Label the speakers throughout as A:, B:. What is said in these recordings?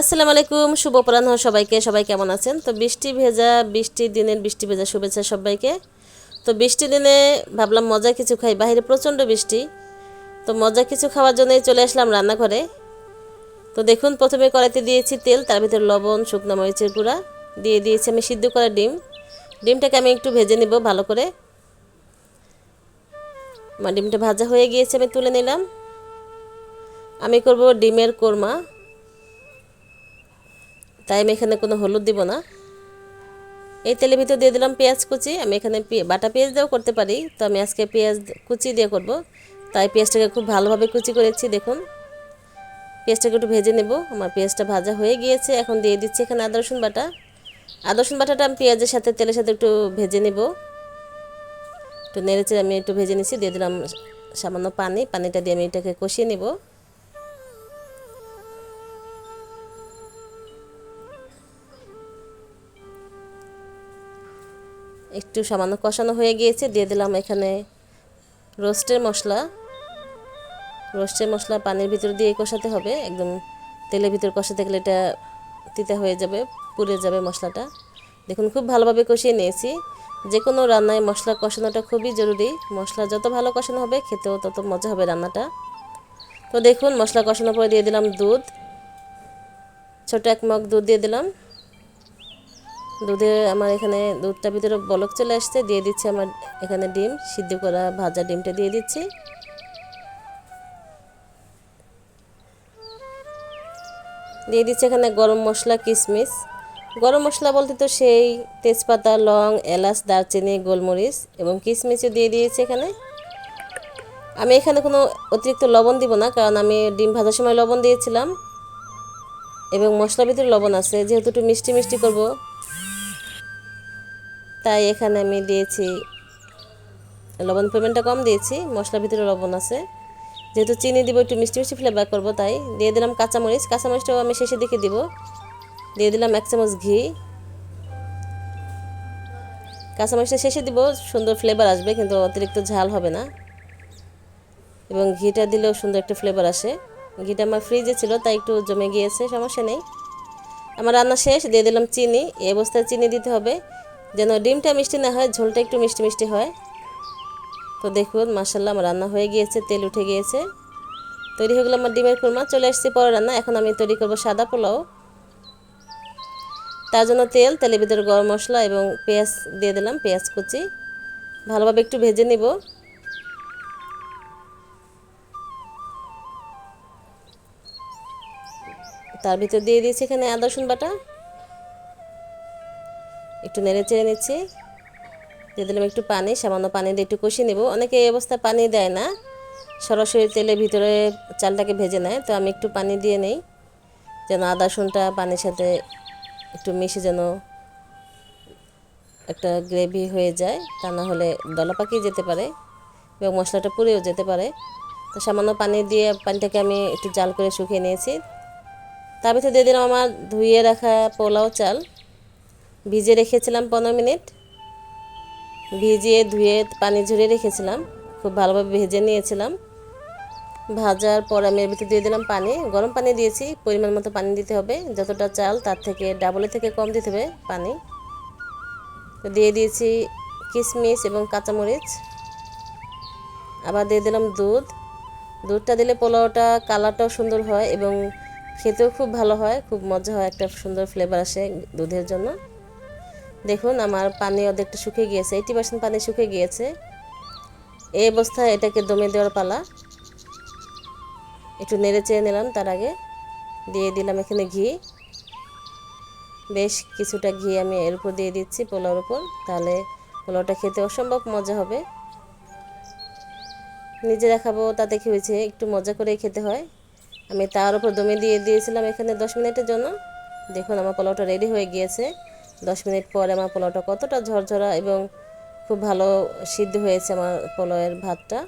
A: আসসালামু আলাইকুম, শুভ অপরাহ্ন সবাইকে। সবাই কেমন আছেন? তো বৃষ্টি ভেজা, বৃষ্টির দিনের বৃষ্টি ভেজা শুভেচ্ছা সবাইকে। তো বৃষ্টি দিনে ভাবলাম মজা কিছু খাই, বাইরে প্রচণ্ড বৃষ্টি। তো মজা কিছু খাওয়ার জন্যই চলে আসলাম রান্নাঘরে। তো দেখুন, প্রথমে কড়াইতে দিয়েছি তেল, তার ভিতরে লবণ, শুকনো মরিচের গুঁড়া। দিয়ে দিয়েছি আমি সিদ্ধ করা ডিম। ডিমটাকে আমি একটু ভেজে নিব ভালো করে। আমার ডিমটা ভাজা হয়ে গিয়েছে, আমি তুলে নিলাম। আমি করব ডিমের কোরমা। তাই আমি এখানে কোনো হলুদ দিব না। এই তেলের ভিতর দিয়ে দিলাম পেঁয়াজ কুচি। আমি এখানে বাটা পেঁয়াজ দিয়েও করতে পারি। তো আমি আজকে পেঁয়াজ কুচি দিয়ে করব। তাই পেঁয়াজটাকে খুব ভালোভাবে কুচি করেছি, দেখুন। পেঁয়াজটাকে একটু ভেজে নেব। আমার পেঁয়াজটা ভাজা হয়ে গিয়েছে। এখন দিয়ে দিচ্ছি এখানে আদা, রসুন বাটা। আদা, রসুন বাটাটা আমি পেঁয়াজের সাথে, তেলের সাথে একটু ভেজে নেব। একটু নেড়েচে আমি একটু ভেজে নিচ্ছি। দিয়ে দিলাম সামান্য পানি। পানিটা দিয়ে আমি এটাকে কষিয়ে নেব। একটু সামান্য কষানো হয়ে গিয়েছে, দিয়ে দিলাম এখানে রোস্টের মশলা। রোস্টের মশলা পানির ভিতর দিয়ে কষাতে হবে, একদম তেলের ভিতর কষাতে গেলে এটা তিতা হয়ে যাবে, পুড়ে যাবে মশলাটা। দেখুন, খুব ভালোভাবে কষিয়ে নিয়েছি। যে কোনো রান্নায় মশলা কষানোটা খুবই জরুরি। মশলা যত ভালো কষানো হবে, খেতেও তত মজা হবে রান্নাটা। তো দেখুন, মশলা কষানোর পরে দিয়ে দিলাম দুধ। ছোটো এক মগ দুধ দিয়ে দিলাম। দুধে আমার এখানে দুধটা ভিতরে বলক চলে আসছে, দিয়ে দিচ্ছি আমার এখানে ডিম, সিদ্ধ করা ভাজা ডিমটা দিয়ে দিচ্ছি। দিয়ে দিচ্ছি এখানে গরম মশলা কিশমিশ গরম মশলা বলতে তো সেই তেজপাতা, লং, এলাচ, দারচিনি, গোলমরিচ এবং কিশমিশও দিয়ে দিয়েছি এখানে। আমি এখানে কোনো অতিরিক্ত লবণ দিব না, কারণ আমি ডিম ভাজার সময় লবণ দিয়েছিলাম এবং মশলার ভিতরে লবণ আছে, যেহেতু একটু মিষ্টি মিষ্টি করব। তাই এখানে আমি দিয়েছি লবণ পরিমাণটা কম দিয়েছি, মশলার ভিতরে লবণ আছে। যেহেতু চিনি দিব, একটু মিষ্টি মিষ্টি ফ্লেভার করব তাই। দিয়ে দিলাম কাঁচামরিচ, কাঁচামরিচটাও আমি শেষের দিকে দিব। দিয়ে দিলাম এক চামচ ঘি। কাঁচামরিচটা শেষে দিব, সুন্দর ফ্লেভার আসবে, কিন্তু অতিরিক্ত ঝাল হবে না। এবং ঘিটা দিলেও সুন্দর একটা ফ্লেভার আসে। ঘিটা আমার ফ্রিজে ছিল, তাই একটু জমে গিয়েছে, সমস্যা নেই। আমার রান্না শেষ, দিয়ে দিলাম চিনি। এই অবস্থায় চিনি দিতে হবে। যেন ডিমটা মিষ্টি না হয়, ঝোলটা একটু মিষ্টি মিষ্টি হয়। তো দেখুন মাসাল্লাহ আমার রান্না হয়ে গিয়েছে, তেল উঠে গিয়েছে। তৈরি হয়ে গেলো আমার ডিমের কুরমা চলে আসছে পরে রান্না। এখন আমি তৈরি করব সাদা পোলাও। তার জন্য তেল, তেলের ভিতরে গরম মশলা এবং পেঁয়াজ দিয়ে দিলাম, পেঁয়াজ কুচি। ভালোভাবে একটু ভেজে নিব। তার ভিতর দিয়ে দিয়েছি এখানে আদা রসুন বাটা। একটু নেড়ে চেড়ে নিচ্ছি। দিয়ে দিলাম একটু পানি, সামান্য পানি দিয়ে একটু কষিয়ে নেব। অনেকে এই অবস্থায় পানি দেয় না, সরাসরি তেলের ভিতরে চালটাকে ভেজে নেয়। তো আমি একটু পানি দিয়ে নেই, যেন আদা, রসুনটা পানির সাথে একটু মিশে যেন একটা গ্রেভি হয়ে যায়। তা না হলে দলা পাকিয়ে যেতে পারে এবং মশলাটা পুড়েও যেতে পারে। তো সামান্য পানি দিয়ে পানিটাকে আমি একটু জাল করে শুকিয়ে নিয়েছি। তার ভিতরে দিয়ে দিলাম আমার ধুয়ে রাখা পোলাও চাল। ভিজে রেখেছিলাম পনেরো মিনিট। ভিজিয়ে ধুয়ে পানি ঝরিয়ে রেখেছিলাম। খুব ভালোভাবে ভেজে নিয়েছিলাম। ভাজার পর আমি এর ভিতরে দিয়ে দিলাম পানি। গরম পানি দিয়েছি, পরিমাণ মতো পানি দিতে হবে। যতটা চাল তার থেকে ডাবলের থেকে কম দিতে হবে পানি। দিয়ে দিয়েছি কিশমিশ এবং কাঁচামরিচ। আবার দিয়ে দিলাম দুধ। দুধটা দিলে পোলাওটা কালারটাও সুন্দর হয় এবং খেতেও খুব ভালো হয়, খুব মজা হয়, একটা সুন্দর ফ্লেভার আসে দুধের জন্য। দেখুন, আমার পানি অর্ধেকটা শুকিয়ে গিয়েছে এইটি পার্সেন্ট পানি শুকিয়ে গিয়েছে। এই অবস্থায় এটাকে দমে দেওয়ার পালা। একটু নেড়ে চেয়ে নিলাম, তার আগে দিয়ে দিলাম এখানে ঘি। বেশ কিছুটা ঘি আমি এর উপর দিয়ে দিচ্ছি পোলাওর উপর, তাহলে পোলাওটা খেতে অসম্ভব মজা হবে। নিজেরা খাব তাতে কি হয়েছে, একটু মজা করেই খেতে হয়। আমি তার উপর দমে দিয়ে দিয়েছিলাম এখানে দশ মিনিটের জন্য। দেখুন, আমার পোলাওটা রেডি হয়ে গিয়েছে। দশ মিনিট পরে আমার পোলাওটা কতটা ঝরঝরা এবং খুব ভালো সিদ্ধ হয়েছে আমার পোলাওয়ের ভাতটা।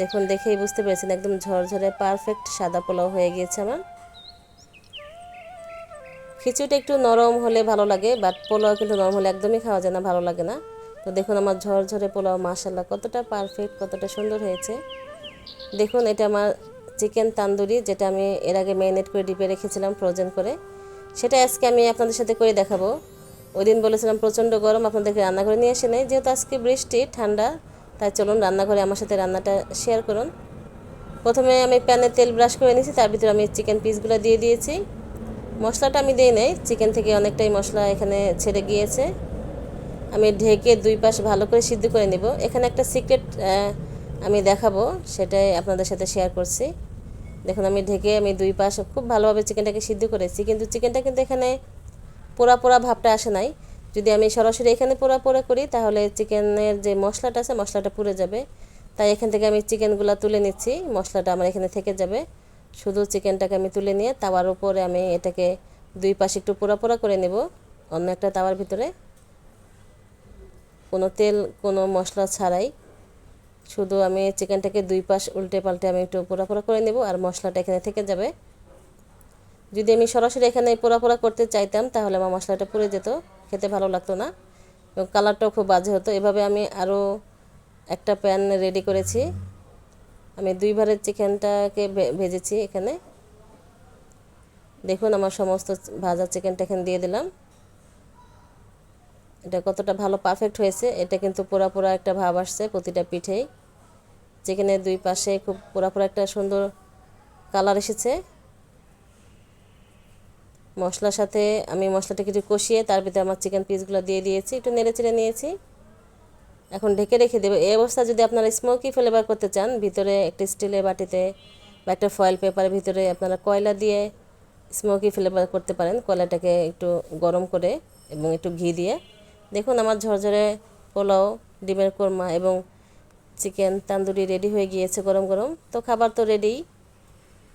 A: দেখুন, দেখেই বুঝতে পেরেছেন, একদম ঝরঝরে পারফেক্ট সাদা পোলাও হয়ে গিয়েছে আমার। খিচুড়িটা একটু নরম হলে ভালো লাগে বাট পোলাও কিন্তু নরম হলে একদমই খাওয়া যায় না, ভালো লাগে না। তো দেখুন, আমার ঝরঝরে পোলাও মাশাল্লাহ কতটা পারফেক্ট কতটা সুন্দর হয়েছে। দেখুন, এটা আমার চিকেন তান্দুরি, যেটা আমি এর আগে ম্যারিনেট করে ডিপে রেখেছিলাম ফ্রোজেন করে। সেটা আজকে আমি আপনাদের সাথে করে দেখাবো। ওই দিন বলেছিলাম প্রচণ্ড গরম, আপনাদেরকে রান্নাঘরে নিয়ে এসে নেই। যেহেতু আজকে বৃষ্টি, ঠান্ডা, তাই চলুন রান্নাঘরে আমার সাথে রান্নাটা শেয়ার করুন। প্রথমে আমি প্যানে তেল ব্রাশ করে নিয়েছি, তার ভিতরে আমি চিকেন পিসগুলো দিয়ে দিয়েছি। মশলাটা আমি দিই নাই চিকেন থেকে অনেকটাই মশলা এখানে ছেড়ে গিয়েছে। আমি ঢেকে দুই পাশ ভালো করে সিদ্ধ করে নিব। এখানে একটা সিক্রেট আমি দেখাবো, সেটাই আপনাদের সাথে শেয়ার করছি। দেখুন, আমি ঢেকে আমি দুই পাশ খুব ভালোভাবে চিকেনটাকে সিদ্ধ করেছি, কিন্তু চিকেনটা কিন্তু এখানে পোড়া পোড়া ভাবটা আসে নাই। যদি আমি সরাসরি এখানে পোড়া পোড়া করি, তাহলে চিকেনের যে মশলাটা আছে, মশলাটা পুড়ে যাবে। তাই এখান থেকে আমি চিকেনগুলো তুলে নিচ্ছি, মশলাটা আমার এখানে থেকে যাবে। শুধু চিকেনটাকে আমি তুলে নিয়ে তাওয়ার উপরে আমি এটাকে দুই পাশে একটু পোড়া পোড়া করে নেব, অন্য একটা তাওয়ার ভিতরে। কোনো তেল, কোনো মশলা ছাড়াই শুধু আমি চিকেনটাকে দুই পাশ উল্টে পাল্টে আমি একটু পোড়া পোড়া করে নেব আর মশলাটা এখানে থেকে যাবে। যদি আমি সরাসরি এখানে পোড়া পোড়া করতে চাইতাম তাহলে আমার মশলাটা পুড়ে যেত, খেতে ভালো লাগতো না। এবং কালারটাও খুব বাজে হতো। এভাবে আমি আরও একটা প্যান রেডি করেছি। আমি দুইবারের চিকেনটাকে ভেজেছি এখানে। দেখুন আমার সমস্ত ভাজা চিকেনটা এখানে দিয়ে দিলাম। এটা কতটা ভালো পারফেক্ট হয়েছে। এটা কিন্তু পোড়া পোড়া একটা ভাব আসছে প্রতিটা পিঠেই। চিকেনের দুই পাশে খুব পোড়া একটা সুন্দর কালার এসেছে। মশলার সাথে আমি মশলাটা কিছু কষিয়ে তার ভিতরে আমার চিকেন পিসগুলো দিয়ে দিয়েছি, একটু নেড়ে চেড়ে নিয়েছি। এখন ঢেকে রেখে দেবে। এই অবস্থা যদি আপনারা স্মোকি ফ্লেভার করতে চান, ভিতরে একটা স্টিলের বাটিতে বা একটা ফয়েল পেপারের ভিতরে আপনারা কয়লা দিয়ে স্মোকি ফ্লেভার করতে পারেন, কয়লাটাকে একটু গরম করে এবং একটু ঘি দিয়ে। দেখুন আমার ঝরঝরে পোলাও, ডিমের কোরমা এবং চিকেন তান্দুরি রেডি হয়ে গিয়েছে গরম গরম। তো খাবার তো রেডি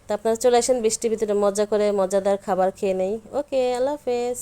A: তা আপনারা চলে আসেন বৃষ্টির ভিতরে মজা করে মজাদার খাবার খেয়ে নেই। ওকে আল্লাহ হাফেজ।